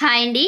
Hi అండి.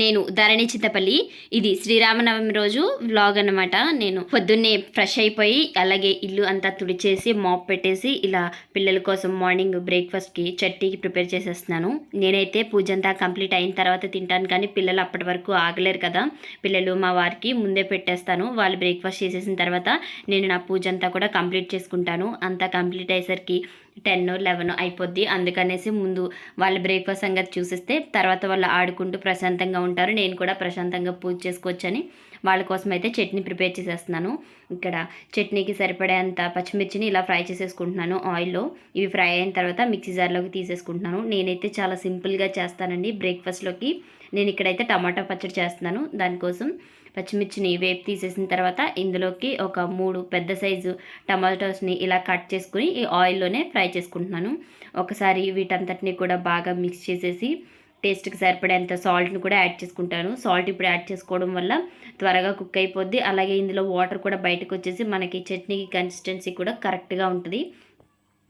నేను ధరణి చింతపల్లి ఇది శ్రీరామనవమి రోజు వ్లాగ్ అనమాట నేను పొద్దున్నే ఫ్రెష్ అయిపోయి అలాగే ఇల్లు అంతా తుడిచేసి మాప్ పెట్టేసి ఇలా పిల్లల కోసం మార్నింగ్ బ్రేక్ఫాస్ట్కి చట్నీకి ప్రిపేర్ చేసేస్తున్నాను. నేనైతే పూజ అంతా కంప్లీట్ అయిన తర్వాత తింటాను కానీ పిల్లలు అప్పటి వరకు ఆగలేరు కదా. పిల్లలు మా వారికి ముందే పెట్టేస్తాను. వాళ్ళు బ్రేక్ఫాస్ట్ చేసేసిన తర్వాత నేను నా పూజ అంతా కూడా కంప్లీట్ చేసుకుంటాను. అంతా కంప్లీట్ అయ్యేసరికి టెన్ లెవెన్ అయిపోద్ది. అందుకనేసి ముందు వాళ్ళ బ్రేక్ఫాస్ట్ సంగతి చూసిస్తే తర్వాత వాళ్ళు ఆడుకుంటూ ప్రశాంతంగా ఉంటారు. నేను కూడా ప్రశాంతంగా పూజ చేసుకోవచ్చని వాళ్ళ కోసం అయితే చట్నీ ప్రిపేర్ చేసేస్తున్నాను. ఇక్కడ చట్నీకి సరిపడేంత పచ్చిమిర్చిని ఇలా ఫ్రై చేసేసుకుంటున్నాను ఆయిల్లో. ఇవి ఫ్రై అయిన తర్వాత మిక్సీ జార్లోకి తీసేసుకుంటున్నాను. నేనైతే చాలా సింపుల్గా చేస్తానండి బ్రేక్ఫాస్ట్లోకి. నేను ఇక్కడైతే టమాటా పచ్చడి చేస్తున్నాను. దానికోసం పచ్చిమిర్చిని వేపు తీసేసిన తర్వాత ఇందులోకి ఒక మూడు పెద్ద సైజు టమాటోస్ని ఇలా కట్ చేసుకుని ఈ ఆయిల్లోనే ఫ్రై చేసుకుంటున్నాను. ఒకసారి వీటంతటిని కూడా బాగా మిక్స్ చేసేసి టేస్ట్కి సరిపడేంత సాల్ట్ని కూడా యాడ్ చేసుకుంటాను. సాల్ట్ ఇప్పుడు యాడ్ చేసుకోవడం వల్ల త్వరగా కుక్ అయిపోద్ది. అలాగే ఇందులో వాటర్ కూడా బయటకు వచ్చేసి మనకి చట్నీకి కన్సిస్టెన్సీ కూడా కరెక్ట్గా ఉంటుంది.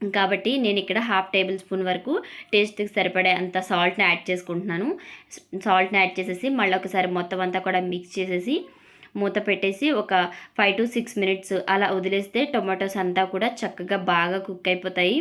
కాబట్టి నేను ఇక్కడ హాఫ్ టేబుల్ స్పూన్ వరకు టేస్ట్కి సరిపడే అంత సాల్ట్ని యాడ్ చేసుకుంటున్నాను. సాల్ట్ని యాడ్ చేసేసి మళ్ళీ ఒకసారి మొత్తం అంతా కూడా మిక్స్ చేసేసి మూత పెట్టేసి ఒక ఫైవ్ టు సిక్స్ మినిట్స్ అలా వదిలేస్తే టొమాటోస్ అంతా కూడా చక్కగా బాగా కుక్ అయిపోతాయి.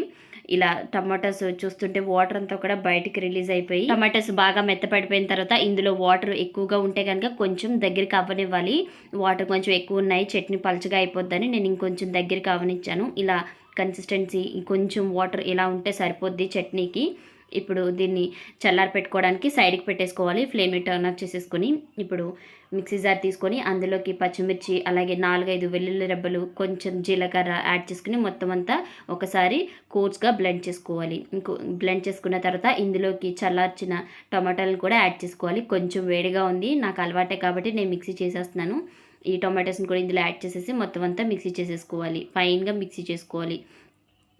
ఇలా టమాటాస్ చూస్తుంటే వాటర్ అంతా కూడా బయటికి రిలీజ్ అయిపోయి టమాటాస్ బాగా మెత్తపడిపోయిన తర్వాత ఇందులో వాటర్ ఎక్కువగా ఉంటే కనుక కొంచెం దగ్గరికి అవ్వనివ్వాలి. వాటర్ కొంచెం ఎక్కువ ఉన్నాయి చట్నీ పలుచగా అయిపోద్దని నేను ఇంకొంచెం దగ్గరికి అవ్వనిచ్చాను. ఇలా కన్సిస్టెన్సీ కొంచెం వాటర్ ఇలా ఉంటే సరిపోద్ది చట్నీకి. ఇప్పుడు దీన్ని చల్లారి పెట్టుకోవడానికి సైడ్కి పెట్టేసుకోవాలి ఫ్లేమ్ని టర్న్ ఆఫ్ చేసేసుకొని. ఇప్పుడు మిక్సీ జార్ తీసుకొని అందులోకి పచ్చిమిర్చి అలాగే నాలుగైదు వెల్లుల్లి రెబ్బలు కొంచెం జీలకర్ర యాడ్ చేసుకుని మొత్తం అంతా ఒకసారి కోర్స్గా బ్లెండ్ చేసుకోవాలి. ఇంకో బ్లెండ్ చేసుకున్న తర్వాత ఇందులోకి చల్లార్చిన టమాటాలను కూడా యాడ్ చేసుకోవాలి. కొంచెం వేడిగా ఉంది నాకు అలవాటే కాబట్టి నేను మిక్సీ చేసేస్తున్నాను. ఈ టొమాటోస్ని కూడా ఇందులో యాడ్ చేసేసి మొత్తం అంతా మిక్సీ చేసేసుకోవాలి. ఫైన్గా మిక్సీ చేసుకోవాలి.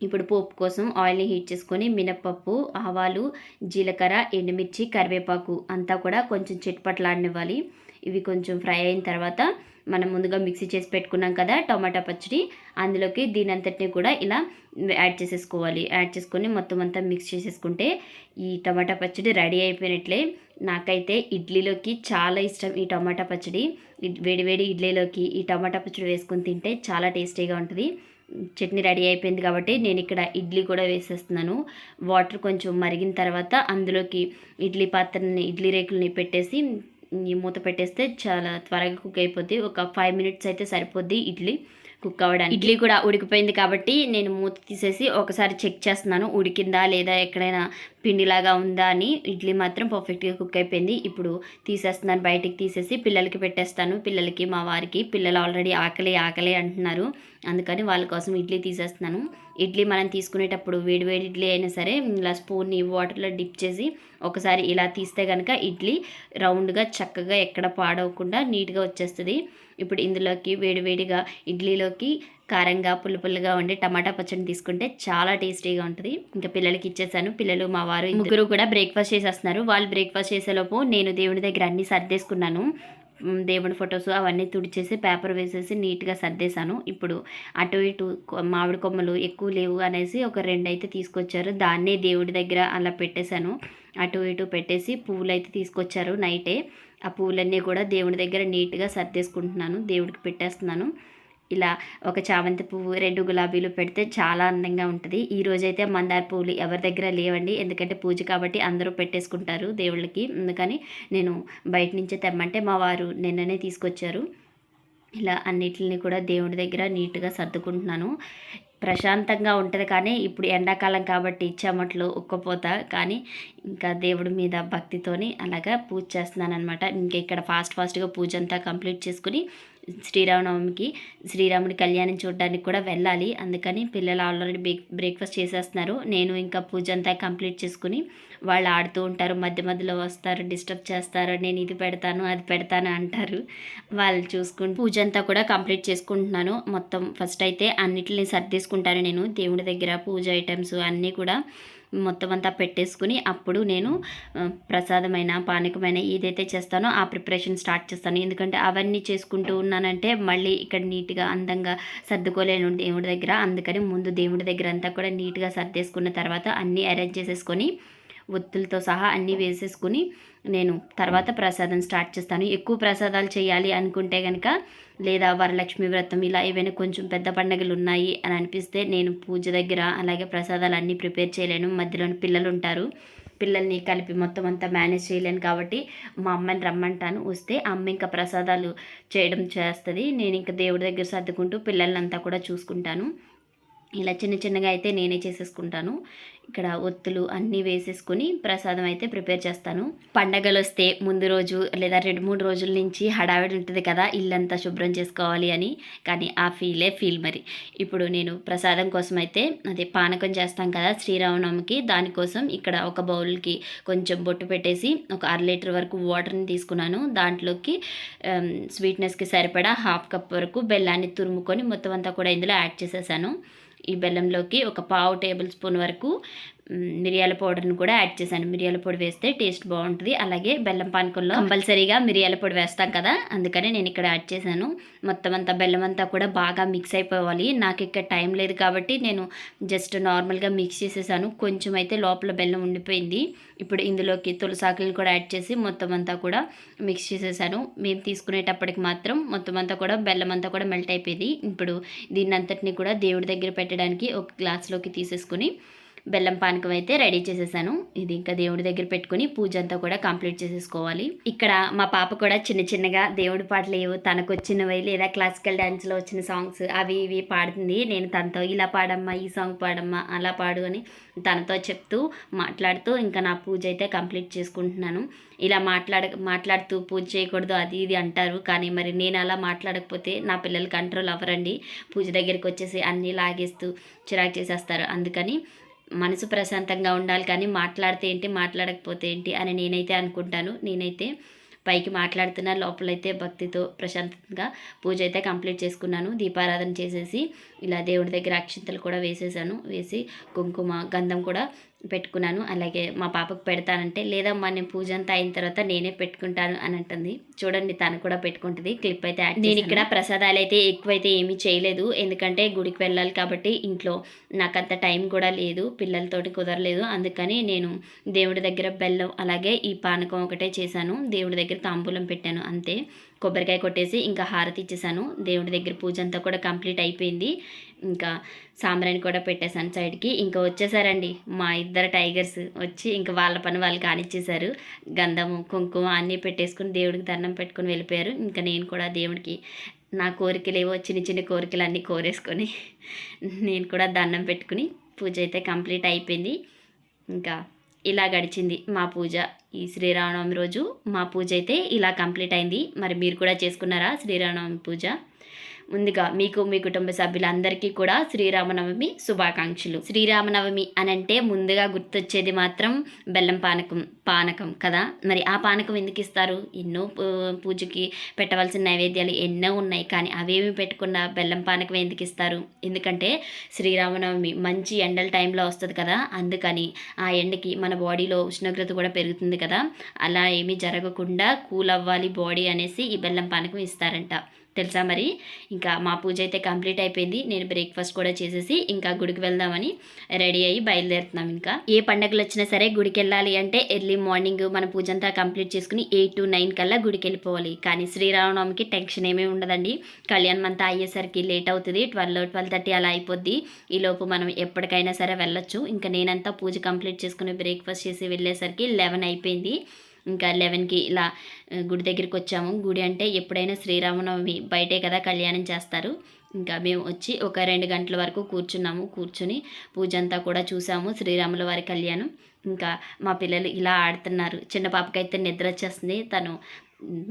ఇప్పుడు పోపు కోసం ఆయిల్ని హీట్ చేసుకొని మినప్పప్పు ఆవాలు జీలకర్ర ఎండుమిర్చి కరివేపాకు అంతా కూడా కొంచెం చిట్పట్లాడనివ్వాలి. ఇవి కొంచెం ఫ్రై అయిన తర్వాత మనం ముందుగా మిక్సీ చేసి పెట్టుకున్నాం కదా టమాటా పచ్చడి. అందులోకి దీని అంతటిని కూడా ఇలా యాడ్ చేసేసుకోవాలి. యాడ్ చేసుకొని మొత్తం అంతా మిక్స్ చేసేసుకుంటే ఈ టమాటా పచ్చడి రెడీ అయిపోయినట్లే. నాకైతే ఇడ్లీలోకి చాలా ఇష్టం ఈ టమాటా పచ్చడి. వేడివేడి ఇడ్లీలోకి ఈ టమాటా పచ్చడి వేసుకొని తింటే చాలా టేస్టీగా ఉంటుంది. చట్నీ రెడీ అయిపోయింది కాబట్టి నేను ఇక్కడ ఇడ్లీ కూడా వేసేస్తున్నాను. వాటర్ కొంచెం మరిగిన తర్వాత అందులోకి ఇడ్లీ పాత్రని ఇడ్లీ రేకుల్ని పెట్టేసి ఈ మూత పెట్టేస్తే చాలా త్వరగా కుక్ అయిపోద్ది. ఒక ఫైవ్ మినిట్స్ అయితే సరిపోద్ది ఇడ్లీ కుక్ అవ్వడానికి. ఇడ్లీ కూడా ఉడికిపోయింది కాబట్టి నేను మూత తీసేసి ఒకసారి చెక్ చేస్తున్నాను. ఉడికిందా లేదా ఎక్కడైనా పిండిలాగా ఉందా అని ఇడ్లీ మాత్రం పర్ఫెక్ట్గా కుక్ అయిపోయింది. ఇప్పుడు తీసేస్తున్నాను బయటికి తీసేసి పిల్లలకి పెట్టేస్తాను. పిల్లలకి మా వారికి పిల్లలు ఆల్రెడీ ఆకలి ఆకలి అంటున్నారు. అందుకని వాళ్ళ కోసం ఇడ్లీ తీసేస్తున్నాను. ఇడ్లీ మనం తీసుకునేటప్పుడు వేడివేడి ఇడ్లీ అయినా సరే ఇలా స్పూన్ని వాటర్లో డిప్ చేసి ఒకసారి ఇలా తీస్తే కనుక ఇడ్లీ రౌండ్గా చక్కగా ఎక్కడ పాడవకుండా నీట్గా వచ్చేస్తుంది. ఇప్పుడు ఇందులోకి వేడివేడిగా ఇడ్లీలోకి కారంగా పులుపులుగా ఉండి టమాటా పచ్చడి తీసుకుంటే చాలా టేస్టీగా ఉంటుంది. ఇంకా పిల్లలకి ఇచ్చేసాను. పిల్లలు మా వారు ముగ్గురు కూడా బ్రేక్ఫాస్ట్ చేసేస్తున్నారు. వాళ్ళు బ్రేక్ఫాస్ట్ చేసేలోపు నేను దేవుడి దగ్గర అన్నీ సర్దేసుకున్నాను. దేవుడి ఫొటోస్ అవన్నీ తుడిచేసి పేపర్ వేసేసి నీట్గా సర్దేశాను. ఇప్పుడు అటు ఇటు మామిడి కొమ్మలు ఎక్కువ లేవు అనేసి ఒక రెండు అయితే తీసుకొచ్చారు. దాన్నే దేవుడి దగ్గర అలా పెట్టేశాను. అటు ఇటు పెట్టేసి పువ్వులు అయితే తీసుకొచ్చారు నైటే. ఆ పువ్వులన్నీ కూడా దేవుడి దగ్గర నీట్గా సర్దేసుకుంటున్నాను. దేవుడికి పెట్టేస్తున్నాను. ఇలా ఒక చామంతి పువ్వు రెండు గులాబీలు పెడితే చాలా అందంగా ఉంటుంది. ఈ రోజైతే మందార పువ్వులు ఎవరి దగ్గర లేవండి. ఎందుకంటే పూజ కాబట్టి అందరూ పెట్టేసుకుంటారు దేవుళ్ళకి. అందుకని నేను బయట నుంచే తెమ్మంటే మా వారు నిన్ననే తీసుకొచ్చారు. ఇలా అన్నిటిని కూడా దేవుడి దగ్గర నీట్గా సర్దుకుంటున్నాను. ప్రశాంతంగా ఉంటుంది కానీ ఇప్పుడు ఎండాకాలం కాబట్టి చెమట్లు ఉక్కపోత. కానీ ఇంకా దేవుడి మీద భక్తితోని అలాగా పూజ చేస్తున్నాను అనమాట ఇంకా ఇక్కడ ఫాస్ట్ ఫాస్ట్గా పూజ అంతా కంప్లీట్ చేసుకుని శ్రీరామనవమికి శ్రీరాముడి కళ్యాణం చూడడానికి కూడా వెళ్ళాలి. అందుకని పిల్లలు ఆల్రెడీ బ్రేక్ బ్రేక్ఫాస్ట్ చేసేస్తున్నారు. నేను ఇంకా పూజ అంతా కంప్లీట్ చేసుకుని వాళ్ళు ఆడుతూ ఉంటారు మధ్య మధ్యలో వస్తారు డిస్టర్బ్ చేస్తారు. నేను ఇది పెడతాను అది పెడతాను అంటారు. వాళ్ళు చూసుకుని పూజ అంతా కూడా కంప్లీట్ చేసుకుంటున్నాను. మొత్తం ఫస్ట్ అయితే అన్నిటిని సర్దేసుకుంటాను నేను. దేవుడి దగ్గర పూజ ఐటమ్స్ అన్నీ కూడా మొత్తం అంతా పెట్టేసుకుని అప్పుడు నేను ప్రసాదమైన పానకమైన ఏదైతే చేస్తానో ఆ ప్రిపరేషన్ స్టార్ట్ చేస్తాను. ఎందుకంటే అవన్నీ చేసుకుంటూ ఉన్నానంటే మళ్ళీ ఇక్కడ నీట్గా అందంగా సర్దుకోలేను దేవుడి దగ్గర. అందుకని ముందు దేవుడి దగ్గర అంతా కూడా నీట్గా సర్దేసుకున్న తర్వాత అన్నీ అరేంజ్ చేసేసుకొని ఒత్తులతో సహా అన్నీ వేసేసుకుని నేను తర్వాత ప్రసాదం స్టార్ట్ చేస్తాను. ఎక్కువ ప్రసాదాలు చేయాలి అనుకుంటే కనుక లేదా వరలక్ష్మి వ్రతం ఇలా ఏవైనా కొంచెం పెద్ద పండుగలు ఉన్నాయి అని అనిపిస్తే నేను పూజ దగ్గర అలాగే ప్రసాదాలు అన్నీ ప్రిపేర్ చేయలేను. మధ్యలో పిల్లలు ఉంటారు. పిల్లల్ని కలిపి మొత్తం అంతా మేనేజ్ చేయలేను కాబట్టి మా అమ్మని రమ్మంటాను. వస్తే అమ్మ ఇంకా ప్రసాదాలు చేయడం చేస్తుంది. నేను ఇంకా దేవుడి దగ్గర సర్దుకుంటూ పిల్లల్ని కూడా చూసుకుంటాను. ఇలా చిన్న చిన్నగా అయితే నేనే చేసేసుకుంటాను. ఇక్కడ ఒత్తులు అన్నీ వేసేసుకుని ప్రసాదం అయితే ప్రిపేర్ చేస్తాను. పండగలు వస్తే ముందు రోజు లేదా రెండు మూడు రోజుల నుంచి హడావిడి ఉంటుంది కదా ఇల్లంతా శుభ్రం చేసుకోవాలి అని. కానీ ఆ ఫీలే ఫీల్ మరి. ఇప్పుడు నేను ప్రసాదం కోసం అయితే అదే పానకం చేస్తాం కదా శ్రీరామనవమికి దానికోసం ఇక్కడ ఒక బౌల్కి కొంచెం బొట్టు పెట్టేసి ఒక అర లీటర్ వరకు వాటర్ని తీసుకున్నాను. దాంట్లోకి స్వీట్నెస్కి సరిపడా హాఫ్ కప్ వరకు బెల్లాన్ని తురుముకొని మొత్తం అంతా కూడా ఇందులో యాడ్ చేసేసాను. ఈ బెల్లంలోకి ఒక పావు టేబుల్ స్పూన్ వరకు మిరియాల పౌడర్ని కూడా యాడ్ చేశాను. మిరియాల పొడి వేస్తే టేస్ట్ బాగుంటుంది. అలాగే బెల్లం పానకంలో కంపల్సరీగా మిరియాల పొడి వేస్తాం కదా అందుకని నేను ఇక్కడ యాడ్ చేశాను. మొత్తం అంతా బెల్లం అంతా కూడా బాగా మిక్స్ అయిపోవాలి. నాకు ఇక్కడ టైం లేదు కాబట్టి నేను జస్ట్ నార్మల్గా మిక్స్ చేసేసాను. కొంచెం అయితే లోపల బెల్లం ఉండిపోయింది. ఇప్పుడు ఇందులోకి తులసాకులు కూడా యాడ్ చేసి మొత్తం అంతా కూడా మిక్స్ చేసేసాను. మేము తీసుకునేటప్పటికి మాత్రం మొత్తం అంతా కూడా బెల్లం అంతా కూడా మెల్ట్ అయిపోయింది. ఇప్పుడు దీన్ని అంతటిని కూడా దేవుడి దగ్గర పెట్టడానికి ఒక గ్లాస్లోకి తీసేసుకుని బెల్లం పానకం అయితే రెడీ చేసేసాను. ఇది ఇంకా దేవుడి దగ్గర పెట్టుకుని పూజ అంతా కూడా కంప్లీట్ చేసేసుకోవాలి. ఇక్కడ మా పాప కూడా చిన్న చిన్నగా దేవుడి పాటలు ఏవో తనకు వచ్చినవి లేదా క్లాసికల్ డ్యాన్స్లో వచ్చిన సాంగ్స్ అవి ఇవి పాడుతుంది. నేను తనతో ఇలా పాడమ్మా ఈ సాంగ్ పాడమ్మా అలా పాడు అని తనతో చెప్తూ మాట్లాడుతూ ఇంకా నా పూజ అయితే కంప్లీట్ చేసుకుంటున్నాను. ఇలా మాట్లాడ మాట్లాడుతూ పూజ చేయకూడదు అది ఇది అంటారు. కానీ మరి నేను అలా మాట్లాడకపోతే నా పిల్లలు కంట్రోల్ అవ్వరండి. పూజ దగ్గరికి వచ్చేసి అన్నీ లాగేస్తూ చిరాకు చేసేస్తారు. అందుకని మనసు ప్రశాంతంగా ఉండాలి కానీ మాట్లాడితే ఏంటి మాట్లాడకపోతే ఏంటి అని నేనైతే అనుకుంటాను. నేనైతే పైకి మాట్లాడుతున్న లోపలైతే భక్తితో ప్రశాంతంగా పూజ అయితే కంప్లీట్ చేసుకున్నాను. దీపారాధన చేసేసి ఇలా దేవుడి దగ్గర అక్షింతలు కూడా వేసేసాను. వేసి కుంకుమ గంధం కూడా పెట్టుకున్నాను. అలాగే మా పాపకు పెడతానంటే లేదమ్మా నేను పూజ అంతా అయిన తర్వాత నేనే పెట్టుకుంటాను అని అంటుంది. చూడండి తను కూడా పెట్టుకుంటుంది. క్లిప్ అయితే నేను ఇక్కడ ప్రసాదాలు అయితే ఎక్కువైతే ఏమీ చేయలేదు. ఎందుకంటే గుడికి వెళ్ళాలి కాబట్టి ఇంట్లో నాకంత టైం కూడా లేదు. పిల్లలతోటి కుదరలేదు. అందుకని నేను దేవుడి దగ్గర బెల్లం అలాగే ఈ పానకం ఒకటే చేశాను. దేవుడి దగ్గర తాంబూలం పెట్టాను అంతే. కొబ్బరికాయ కొట్టేసి ఇంకా హారతి ఇచ్చేసాను. దేవుడి దగ్గర పూజ అంతా కూడా కంప్లీట్ అయిపోయింది. ఇంకా సాంబ్రాణి కూడా పెట్టేశాను సైడ్కి. ఇంకా వచ్చేసారండి మా ఇద్దరు టైగర్స్ వచ్చి ఇంకా వాళ్ళ పని వాళ్ళు కానిచ్చేశారు. గంధము కుంకుమ అన్నీ పెట్టేసుకుని దేవుడికి దండం పెట్టుకుని వెళ్ళిపోయారు. ఇంకా నేను కూడా దేవుడికి నా కోరికలు ఏవో చిన్న చిన్న కోరికలు అన్నీ కోరేసుకొని నేను కూడా దండం పెట్టుకుని పూజ అయితే కంప్లీట్ అయిపోయింది. ఇంకా ఇలా గడిచింది మా పూజ. ఈ శ్రీరామనవమి రోజు మా పూజ అయితే ఇలా కంప్లీట్ అయింది. మరి మీరు కూడా చేసుకున్నారా శ్రీరామనవమి పూజ? ముందుగా మీకు మీ కుటుంబ సభ్యులందరికీ కూడా శ్రీరామనవమి శుభాకాంక్షలు. శ్రీరామనవమి అని అంటే ముందుగా గుర్తొచ్చేది మాత్రం బెల్లం పానకం. పానకం కదా? మరి ఆ పానకం ఎందుకు ఇస్తారు? ఎన్నో పూ- పూజకి పెట్టవలసిన నైవేద్యాలు ఎన్నో ఉన్నాయి. కానీ అవేమి పెట్టకుండా బెల్లం పానకం ఎందుకు ఇస్తారు? ఎందుకంటే శ్రీరామనవమి మంచి ఎండల టైంలో వస్తుంది కదా? అందుకని ఆ ఎండకి మన బాడీలో ఉష్ణోగ్రత కూడా పెరుగుతుంది కదా? అలా ఏమీ జరగకుండా కూల్ అవ్వాలి బాడీ అనేసి ఈ బెల్లం పానకం ఇస్తారంట. తెలుసా మరి? ఇంకా మా పూజ అయితే కంప్లీట్ అయిపోయింది. నేను బ్రేక్ఫాస్ట్ కూడా చేసేసి ఇంకా గుడికి వెళ్దామని రెడీ అయ్యి బయలుదేరుతున్నాం ఇంకా. ఏ పండగలు వచ్చినా సరే గుడికి వెళ్ళాలి అంటే ఎర్లీ మార్నింగ్ మన పూజ అంతా కంప్లీట్ చేసుకుని ఎయిట్ టు నైన్ కల్లా గుడికి వెళ్ళిపోవాలి కానీ శ్రీరామనవమికి టెన్షన్ ఏమీ ఉండదండి. కళ్యాణం అంతా అయ్యేసరికి లేట్ అవుతుంది. ట్వెల్వ్ ట్వెల్వ్ థర్టీ అలా అయిపోద్ది. ఈలోపు మనం ఎప్పటికైనా సరే వెళ్ళొచ్చు. ఇంకా నేనంతా పూజ కంప్లీట్ చేసుకుని బ్రేక్ఫాస్ట్ చేసి వెళ్ళేసరికి లెవెన్ అయిపోయింది. ఇంకా లెవెన్కి ఇలా గుడి దగ్గరికి వచ్చాము. గుడి అంటే ఎప్పుడైనా శ్రీరామనవమి బయటే కదా కళ్యాణం చేస్తారు. ఇంకా మేము వచ్చి ఒక రెండు గంటల వరకు కూర్చున్నాము. కూర్చుని పూజ అంతా కూడా చూసాము. శ్రీరాముల వారి కళ్యాణం. ఇంకా మా పిల్లలు ఇలా ఆడుతున్నారు. చిన్న పాపకైతే నిద్ర వచ్చేస్తుంది. తను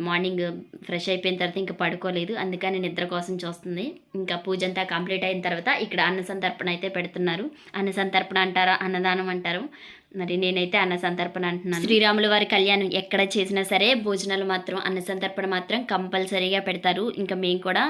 మార్నింగ్ ఫ్రెష్ అయిపోయిన తర్వాత ఇంకా పడుకోలేదు. అందుకని నిద్ర కోసం చూస్తుంది. ఇంకా పూజ అంతా కంప్లీట్ అయిన తర్వాత ఇక్కడ అన్న సంతర్పణ అయితే పెడుతున్నారు. అన్న సంతర్పణ అంటారా? అన్నదానం అంటారు. మరి నేనైతే అన్న సంతర్పణ అంటున్నాను. శ్రీరాముల వారి కళ్యాణం ఎక్కడ చేసినా సరే భోజనాలు మాత్రం అన్న సంతర్పణ మాత్రం కంపల్సరీగా పెడతారు. ఇంకా మేము కూడా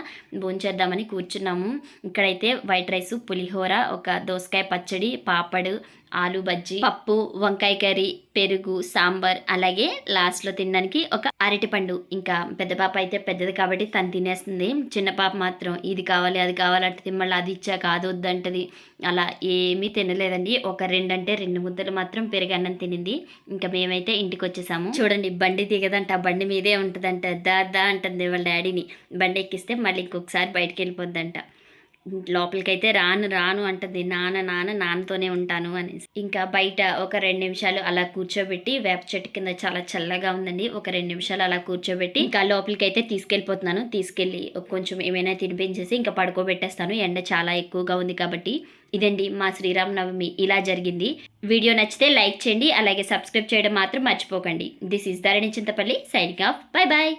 భోంచేద్దామని కూర్చున్నాము. ఇక్కడైతే వైట్ రైస్ పులిహోర ఒక దోసకాయ పచ్చడి పాపడు ఆలు బజ్జీ పప్పు వంకాయ కర్రీ పెరుగు సాంబార్ అలాగే లాస్ట్లో తినడానికి ఒక అరటిపండు. ఇంకా పెద్ద పాప అయితే పెద్దది కాబట్టి తను తినేస్తుంది. చిన్న పాప మాత్రం ఇది కావాలి అది కావాలి అంటే మళ్ళీ అది ఇచ్చా కాదు వద్దంటది అలా ఏమీ తినలేదండి. ఒక రెండంటే రెండు ముద్దలు మాత్రం పెరుగన్నం తినింది. ఇంకా మేమైతే ఇంటికి వచ్చేసాము. చూడండి బండి దిగదంట. ఆ బండి మీదే ఉంటుందంట. దా దా అంటుంది వాళ్ళ డాడీని. బండి ఎక్కిస్తే మళ్ళీ ఇంకొకసారి బయటకు వెళ్ళిపోద్దంట. లోపలికైతే రాను రాను అంటది. నాన్న నాన్న నాన్నతోనే ఉంటాను అనేసి. ఇంకా బయట ఒక రెండు నిమిషాలు అలా కూర్చోబెట్టి వేప చెట్టు కింద చాలా చల్లగా ఉందండి. ఒక రెండు నిమిషాలు అలా కూర్చోబెట్టి ఇంకా లోపలికైతే తీసుకెళ్ళిపోతున్నాను. తీసుకెళ్ళి కొంచెం ఏమైనా తినిపించేసి ఇంకా పడుకోబెట్టేస్తాను. ఎండ చాలా ఎక్కువగా ఉంది కాబట్టి. ఇదండి మా శ్రీరామనవమి. ఇలా జరిగింది. వీడియో నచ్చితే లైక్ చేయండి. అలాగే సబ్స్క్రైబ్ చేయడం మాత్రం మర్చిపోకండి. This is Dharani Chintapalli signing off. Bye bye